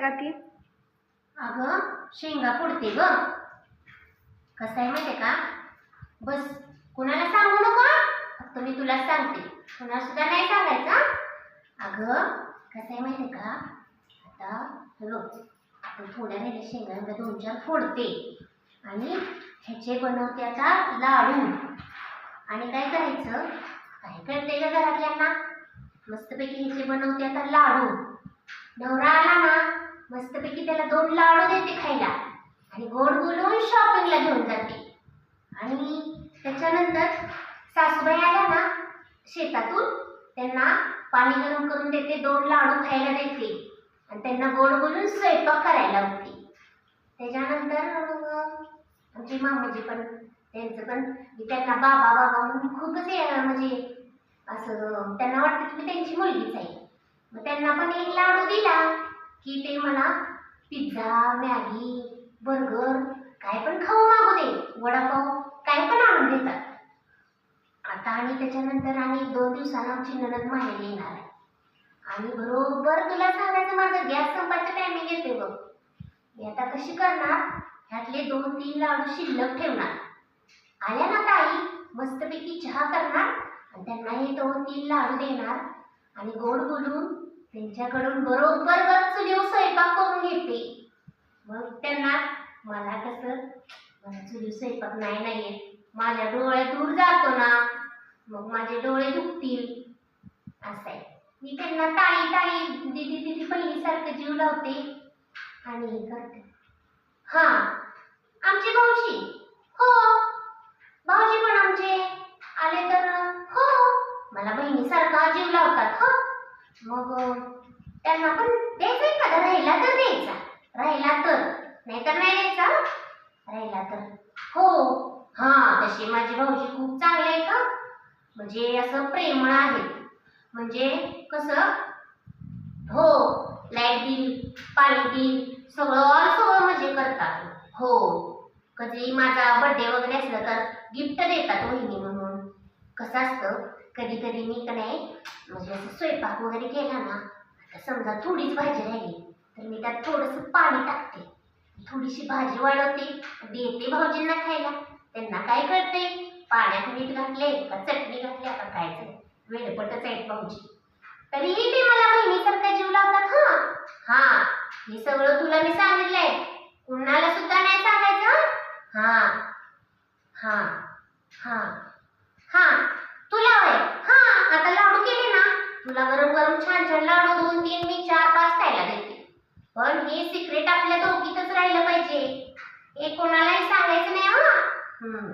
करताय का अगं शेंगा फोडते ग. कसं आहे माहितीये का? बस कुणाला सांगू नको? फक्त मी तुला सांगते. कुणाला सुद्धा नाही सांगायचं अग अगं कसं आहे माहितीये का? आता रोज आपण थोड्या राहिल्या शेंगा दोन चार फोडते. आणि ह्याचे बनवते आता लाडू. आणि काय करायचं? काय करते का घरातल्यांना? मस्तपैकी ह्याचे बनवते आता लाडू. नवरा आला. मस्तपैकी त्याला दोन लाडू देते खायला. आणि गोड बोलून शॉपिंगला घेऊन जाते. आणि त्याच्यानंतर सासूबाई आल्या ना शेतातून त्यांना पाणी गरम करून देते दोन लाडू खायला देते. आणि त्यांना गोड बोलून स्वयंपाक करायला होते त्याच्यानंतर मग आमची मामाजी पण त्यांचं पण मी त्यांना बाबा बाबा म्हणून खूपच म्हणजे असं त्यांना वाटतं की मी त्यांची मुलगीच आहे. मग त्यांना पण एक लाडू दिला. की ते मला पिझ्झा मॅगी बर्गर काय पण खाऊ मागू दे. वडापाव काय पण आणून देतात. आता आणि त्याच्यानंतर आणि दोन दिवसानं आमची नणद माहेरी येणार आहे. आणि बरोबर तुला सांगायचं माझं गॅस संपायचं टायमिंग येते बघ. मी आता कशी करणार? ह्यातले दोन तीन लाडू शिल्लक ठेवणार. आल्या ना ताई? मस्तपैकी चहा करणार आणि त्यांना हे दोन तीन लाडू देणार. आणि गोड बोलून त्यांच्याकडून बरोबर वर चुलीवर स्वयंपाक करून घेते. मग त्यांना मला कसं मला चुलीवर स्वयंपाक नाही नाही येत माझ्या डोळे दूर जातो ना मग माझे डोळे दुखतील. असं आहे मी त्यांना ताई ताई दिदी दिदी पहिलीसारखं जीव लावते आणि हे करते. हां आमचे भाऊजी हो. भाऊजी पण आमचे. आले तर हो. मला बहिणीसारखा जीव लावतात. मग त्यांना पण द्यायचा एखादा राहिला तर द्यायचा. राहिला तर. नाहीतर नाही द्यायचा राहिला तर. हो. हां तशी माझी भाऊजी खूप चांगली आहे का? म्हणजे असं प्रेमळ आहे. म्हणजे कसं? हो लाइट बिल पाणी बिल सगळं सगळं म्हणजे करतात. हो. कधी माझा बर्थडे वगैरे असलं तर गिफ्ट देतात वहिनी म्हणून. कसं असतं? कधी कधी मी का नाही म्हणजे असं स्वयंपाक वगैरे केला ना समजा थोडीच भाजी राहिली तर मी त्यात थोडंसं पाणी टाकते. थोडीशी भाजी वाढवते देते भाऊजींना खायला. त्यांना काय कळते पाण्यात मीठ घातले का चटणी घातली आता खायचं. वेळपटच आहेत भाऊजी. तरीही ते मला बहिणीसारखा जीव लावतात हा. हा हे सगळं तुला मी सांगितलंय. कुणाला सुद्धा नाही सांगायचं हा. हा हा हां हा. आता लाडू केले ना तुला गरम गरम छान छान लाडू दोन तीन मी चार पाच खायला देते. पण हे सिक्रेट आपल्या दोघीतच राहिलं पाहिजे. हे कोणालाही सांगायचं नाही हा. हम्म